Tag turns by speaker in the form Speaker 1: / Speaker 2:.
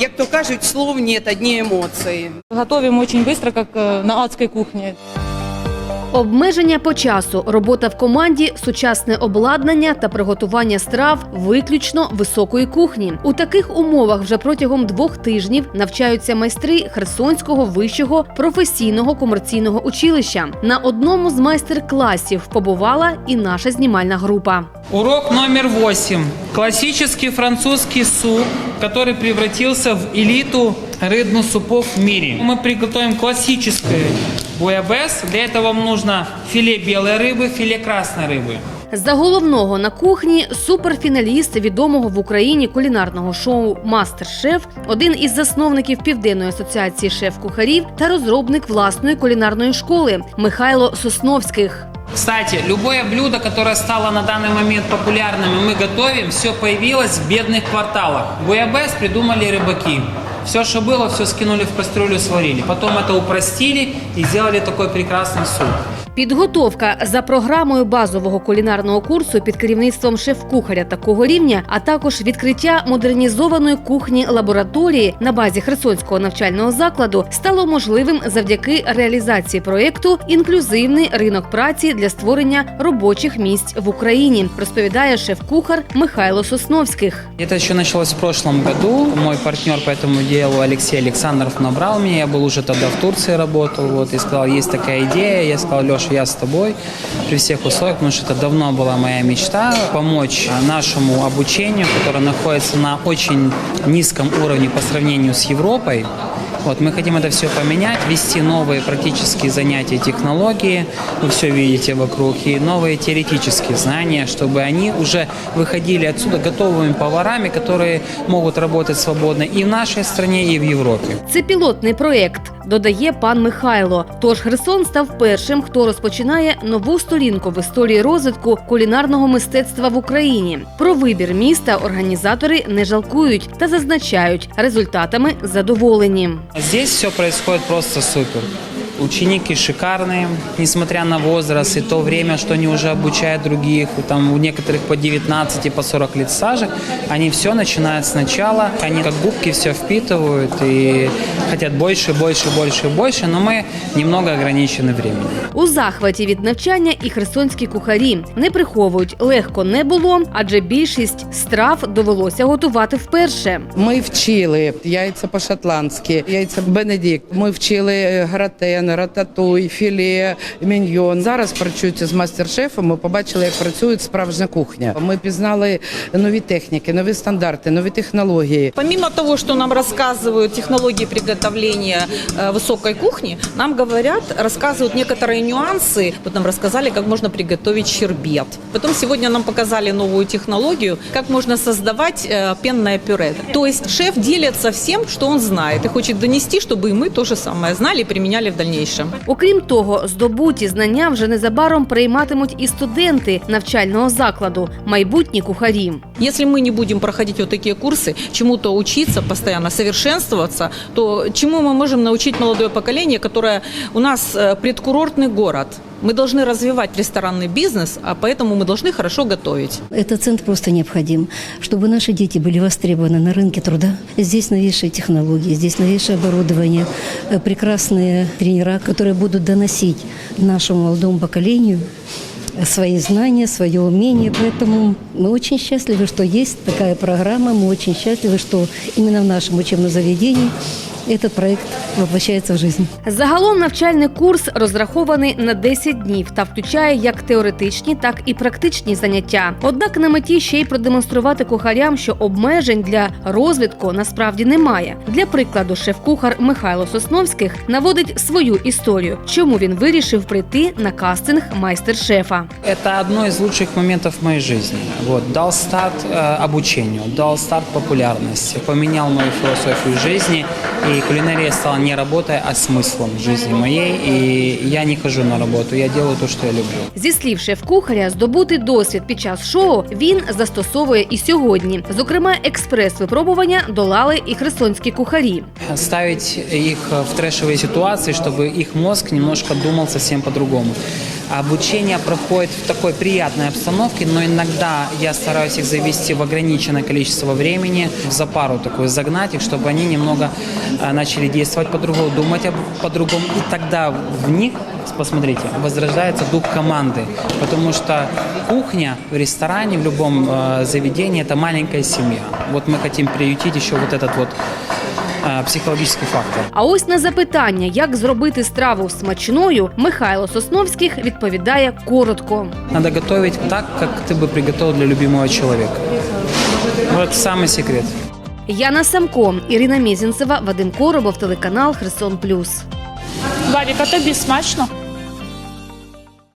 Speaker 1: Як то кажуть, слов нет, одні емоції.
Speaker 2: Готовим очень быстро, как э, на адской кухне.
Speaker 3: Обмеження по часу, робота в команді, сучасне обладнання та приготування страв виключно високої кухні. У таких умовах вже протягом двох тижнів навчаються майстри Херсонського вищого професійного комерційного училища. На одному з майстер-класів побувала і наша знімальна група.
Speaker 4: Урок номер восемь. Классический французский суп, который превратился в элиту рыбных супов в мире. Мы приготовим классический буябес. Для этого вам нужно филе белой рыбы, филе красной рыбы.
Speaker 3: За головного на кухні суперфіналіст відомого в Україні кулінарного шоу Мастер-шеф, один із засновників Південної асоціації шеф-кухарів та розробник власної кулінарної школи Михайло Сосновських.
Speaker 4: Кстати, любое блюдо, которое стало на данный момент популярным, и мы готовим, все появилось в бедных кварталах. Буябес придумали рыбаки. Все, что было, все скинули в кастрюлю, сварили. Потом это упростили и сделали такой прекрасный суп.
Speaker 3: Підготовка за програмою базового кулінарного курсу під керівництвом шеф-кухаря такого рівня, а також відкриття модернізованої кухні лабораторії на базі Херсонського навчального закладу стало можливим завдяки реалізації проєкту Інклюзивний ринок праці для створення робочих місць в Україні, розповідає шеф-кухар Михайло Сосновських.
Speaker 4: Это еще началось в прошлом году. Мой партнер по этому делу Алексей Александров набрал меня. Я был уже тогда в Турции работал. Вот, и сказал, есть такая идея. Я сказал, Леша, я с тобой при всех условиях, потому что это давно была моя мечта. Помочь а, нашему обучению, которое находится на очень низком уровне по сравнению с Европой. Вот, мы хотим это все поменять, ввести новые практические занятия технологии, вы все видите вокруг, и новые теоретические знания, чтобы они уже выходили отсюда готовыми поварами, которые могут работать свободно и в нашей стране, и в Европе.
Speaker 3: Це пілотний проєкт, додає пан Михайло. Тож Херсон став першим, хто розпочинає нову сторінку в історії розвитку кулінарного мистецтва в Україні. Про вибір міста організатори не жалкують та зазначають, результатами задоволені.
Speaker 4: Здесь все происходит просто супер. Ученики шикарные, несмотря на возраст и то время, что они уже обучают других, и там у некоторых по 19 и по 40 лет стажа, они все начинают сначала, они как губки все впитывают и хотят больше, больше, больше, больше, но мы немного ограничены временем.
Speaker 3: У захваті від навчання і херсонські кухарі не приховують легко не було, адже більшість страв довелося готувати вперше.
Speaker 5: Ми вчили яйця по-шотландськи, яйця Бенедикт. Ми вчили гратен, рататуй, філе, міньйон. Зараз працюючи з мастер-шефом, ми побачили, як працює справжня кухня. Ми пізнали нові техніки, нові стандарти, нові технології.
Speaker 6: Помимо того, что нам рассказывают технологии приготовления э, высокой кухни, нам говорят, рассказывают некоторые нюансы. Вот нам рассказали, как можно приготовить щербет. Потом сегодня нам показали новую технологию, как можно создавать э, пенное пюре. То есть шеф делится всем, что он знает, и хочет донести, чтобы и мы то же самое знали и применяли в дальнейшем.
Speaker 3: Окрім того, здобуті знання вже незабаром прийматимуть і студенти навчального закладу, майбутні кухарі.
Speaker 6: Если мы не будем проходить вот такие курсы, чему-то учиться, постоянно совершенствоваться, то чему мы можем научить молодое поколение, которое у нас э, предкурортный город? Мы должны развивать ресторанный бизнес, а поэтому мы должны хорошо готовить.
Speaker 7: Этот центр просто необходим, чтобы наши дети были востребованы на рынке труда. Здесь новейшие технологии, здесь новейшее оборудование, э, прекрасные тренера, которые будут доносить нашему молодому поколению свои знания, свое умение. Поэтому мы очень счастливы, что есть такая программа, мы очень счастливы, что именно в нашем учебном заведении этот проект воплощается в жизнь.
Speaker 3: Загалом навчальний курс розрахований на 10 днів та включає як теоретичні, так і практичні заняття. Однак на меті ще й продемонструвати кухарям, що обмежень для розвитку насправді немає. Для прикладу, шеф-кухар Михайло Сосновських наводить свою історію, чому він вирішив прийти на кастинг майстер-шефа.
Speaker 4: Это одно из лучших моментов в моей жизни. Вот, дал старт э, обучению, дал старт популярности, поменял мою философию жизни, и кулинария стала не работой, а смыслом жизни моей. И я не хожу на работу, я делаю то, что я люблю.
Speaker 3: Зі слів шеф-кухаря, здобути досвід під час шоу він застосовує і сьогодні. Зокрема, експрес-випробування долали і херсонські кухарі.
Speaker 4: Ставить их в трэшевые ситуации, чтобы их мозг немножко думал совсем по-другому. Обучение проходит в такой приятной обстановке, но иногда я стараюсь их завести в ограниченное количество времени, за пару такую загнать их, чтобы они немного э, начали действовать по-другому, думать по-другому. И тогда в них, посмотрите, возрождается дух команды. Потому что кухня в ресторане, в любом э, заведении – это маленькая семья. Вот мы хотим приютить еще вот этот вот э, психологический фактор.
Speaker 3: А ось на запитання, як зробити страву смачною, Михайло Сосновських відповідає коротко.
Speaker 4: Надо готовить так, как ты бы приготовил для любимого человека. Вот самый секрет.
Speaker 3: Яна Самко, Ірина Мізінцева, Вадим Коробов, телеканал Херсон Плюс.
Speaker 2: Владик, а тобі смачно?